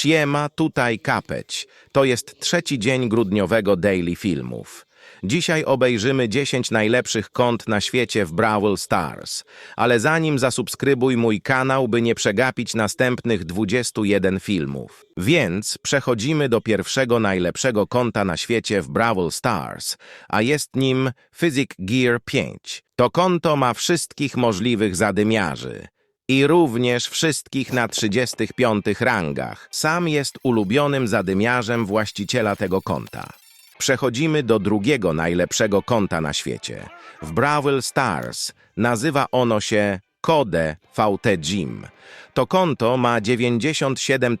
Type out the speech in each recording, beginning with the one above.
Siema, tutaj Kapeć. To jest trzeci dzień grudniowego Daily Filmów. Dzisiaj obejrzymy 10 najlepszych kont na świecie w Brawl Stars. Ale zanim zasubskrybuj mój kanał, by nie przegapić następnych 21 filmów. Więc przechodzimy do pierwszego najlepszego konta na świecie w Brawl Stars, a jest nim Physic Gear 5. To konto ma wszystkich możliwych zadymiarzy i również wszystkich na 35 rangach. Sam jest ulubionym zadymiarzem właściciela tego konta. Przechodzimy do drugiego najlepszego konta na świecie. W Brawl Stars nazywa ono się Kode VT Gym. To konto ma 97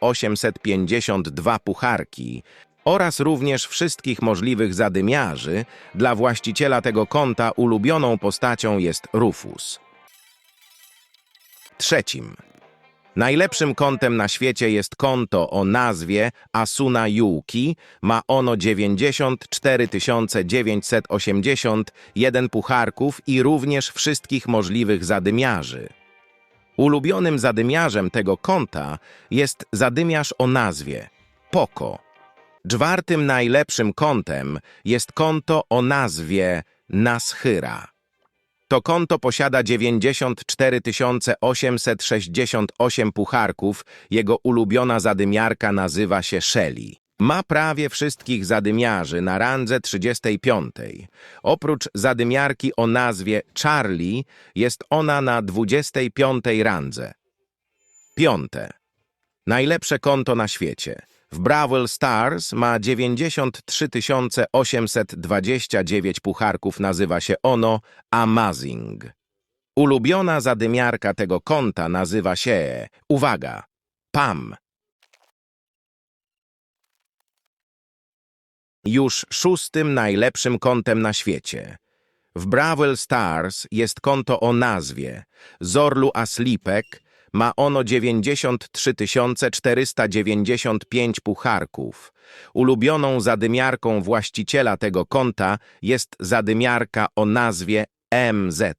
852 pucharki oraz również wszystkich możliwych zadymiarzy. Dla właściciela tego konta ulubioną postacią jest Rufus. Trzecim. Najlepszym kontem na świecie jest konto o nazwie Asuna Yuki. Ma ono 94 981 pucharków i również wszystkich możliwych zadymiarzy. Ulubionym zadymiarzem tego konta jest zadymiarz o nazwie Poko. Czwartym najlepszym kontem jest konto o nazwie Naschyra. To konto posiada 94 868 pucharków. Jego ulubiona zadymiarka nazywa się Shelly. Ma prawie wszystkich zadymiarzy na randze 35. Oprócz zadymiarki o nazwie Charlie, jest ona na 25 randze. Piąte. Najlepsze konto na świecie. W Brawl Stars ma 93 829 pucharków, nazywa się ono Amazing. Ulubiona zadymiarka tego konta nazywa się, uwaga, Pam. Już szóstym najlepszym kontem na świecie. W Brawl Stars jest konto o nazwie Zorlu Aslipek, ma ono 93 495 pucharków. Ulubioną zadymiarką właściciela tego konta jest zadymiarka o nazwie MZ.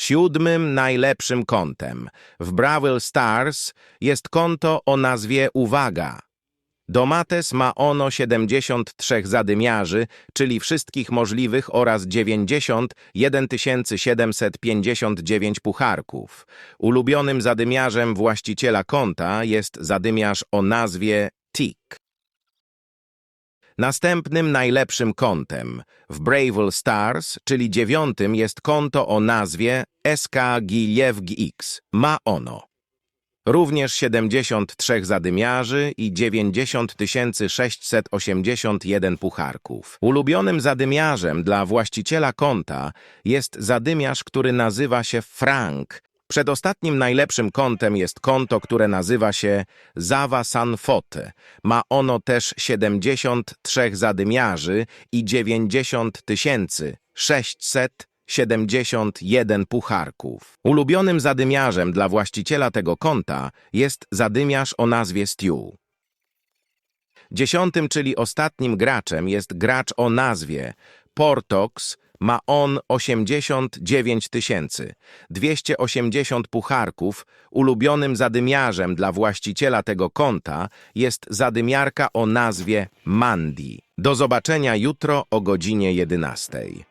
Siódmym najlepszym kontem w Brawl Stars jest konto o nazwie Uwaga. Domates ma ono 73 zadymiarzy, czyli wszystkich możliwych oraz 91 759 pucharków. Ulubionym zadymiarzem właściciela konta jest zadymiarz o nazwie Tik. Następnym najlepszym kontem w Brawl Stars, czyli dziewiątym, jest konto o nazwie SK Giliew-GX. Ma ono Również 73 zadymiarzy i 90 681 pucharków. Ulubionym zadymiarzem dla właściciela konta jest zadymiarz, który nazywa się Frank. Przedostatnim najlepszym kontem jest konto, które nazywa się Zawa Sanfote. Ma ono też 73 zadymiarzy i 90 600 71 pucharków. Ulubionym zadymiarzem dla właściciela tego konta jest zadymiarz o nazwie Stew. Dziesiątym, czyli ostatnim graczem jest gracz o nazwie Portox. Ma on 89 280 pucharków. Ulubionym zadymiarzem dla właściciela tego konta jest zadymiarka o nazwie Mandy. Do zobaczenia jutro o godzinie 11.